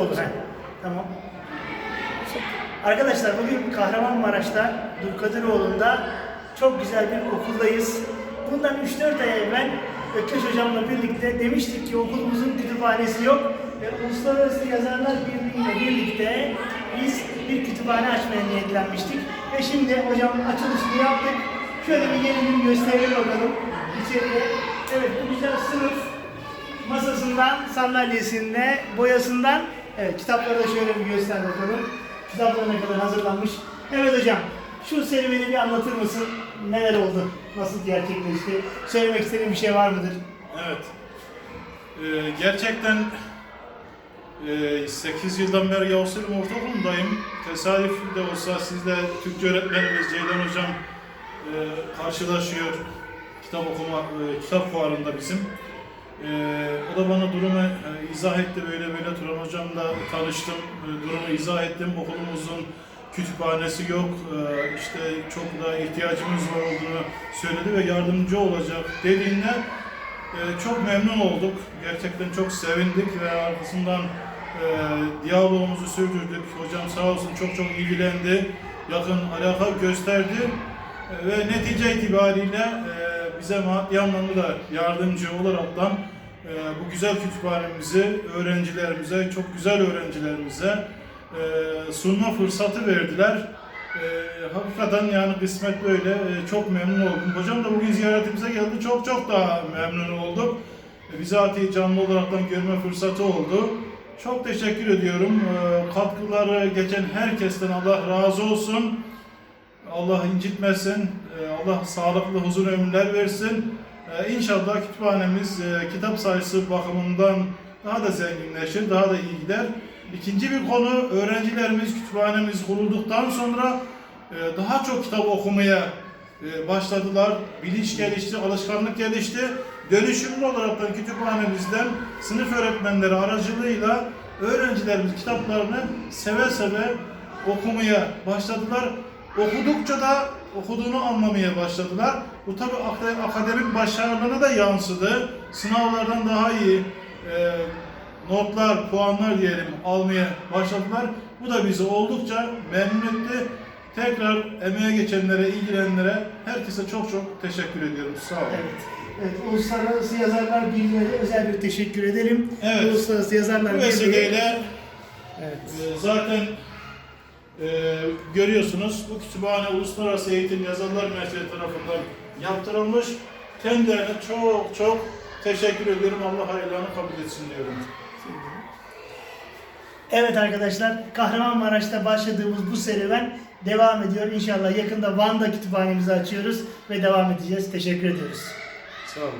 Olur. he. Tamam. Arkadaşlar bugün Kahramanmaraş'ta Dulkadiroğlu'nda çok güzel bir okuldayız. Bundan 3-4 ay evvel Ökkeş hocamla birlikte demiştik ki okulumuzun kütüphanesi yok ve Uluslararası Yazarlar Birliği ile birlikte biz bir kütüphane açmaya niyetlenmiştik. Ve şimdi hocam açılışını yaptık. Şöyle bir gelelim gösterelim bakalım içeriye. Evet bu güzel sınıf masasından, sandalyesinde, boyasından evet kitapları da şöyle bir göster bakalım. Kitaplar ne kadar hazırlanmış. Evet hocam, şu serüveni bir anlatır mısın? Neler oldu? Nasıl gerçekleşti? Söylemek istediğin bir şey var mıdır? Evet. Ee, gerçekten e, 8 yıldan beri Yavuz Selim Ortaokulu'ndayım. Tesadüf de olsa sizle Türkçe öğretmenimiz Ceylan Hocam e, karşılaşıyor kitap okuma, e, kitap fuarında bizim. E, o da bana durumu e, izah etti böyle böyle Turan Hocam'la tanıştım. E, durumu izah ettim. Okulumuzun kütüphanesi yok. E, işte çok da ihtiyacımız var olduğunu söyledi ve yardımcı olacak dediğinde e, çok memnun olduk. Gerçekten çok sevindik ve arkasından e, diyalogumuzu sürdürdük. Hocam sağ olsun çok çok ilgilendi. Yakın alaka gösterdi. E, ve netice itibariyle e, bize maddi anlamda da yardımcı olaraktan e, bu güzel kütüphanemizi öğrencilerimize, çok güzel öğrencilerimize e, sunma fırsatı verdiler. E, hakikaten yani kısmet böyle. E, çok memnun oldum. Hocam da bugün ziyaretimize geldi. Çok çok daha memnun olduk. E, bizatihi canlı olaraktan görme fırsatı oldu. Çok teşekkür ediyorum. E, katkıları geçen herkesten Allah razı olsun. Allah incitmesin. E, Allah sağlıklı huzur ömürler versin. E, İnşallah kütüphanemiz e, kitap sayısı bakımından daha da zenginleşir, daha da iyi gider. İkinci bir konu öğrencilerimiz kütüphanemiz kurulduktan sonra daha çok kitap okumaya başladılar. Bilinç gelişti, alışkanlık gelişti. Dönüşümlü olarak da kütüphanemizden sınıf öğretmenleri aracılığıyla öğrencilerimiz kitaplarını seve seve okumaya başladılar. Okudukça da okuduğunu anlamaya başladılar. Bu tabi akademik başarılarına da yansıdı. Sınavlardan daha iyi e, notlar, puanlar diyelim almaya başladılar. Bu da bizi oldukça memnun etti. Tekrar emeğe geçenlere, ilgilenenlere herkese çok çok teşekkür ediyorum. Sağ olun. Evet. Evet, Uluslararası Yazarlar Birliği'ne de özel bir teşekkür ederim. Evet. Uluslararası Yazarlar Bu Birliği. vesileyle Evet. e, zaten e, görüyorsunuz bu kütüphane Uluslararası Eğitim Yazarlar Merkezi tarafından yaptırılmış. Kendilerine çok çok teşekkür ediyorum. Allah hayırlarını kabul etsin diyorum. Evet arkadaşlar, Kahramanmaraş'ta başladığımız bu serüven devam ediyor. İnşallah yakında Van'da kütüphanemizi açıyoruz ve devam edeceğiz. Teşekkür ediyoruz. Sağ olun.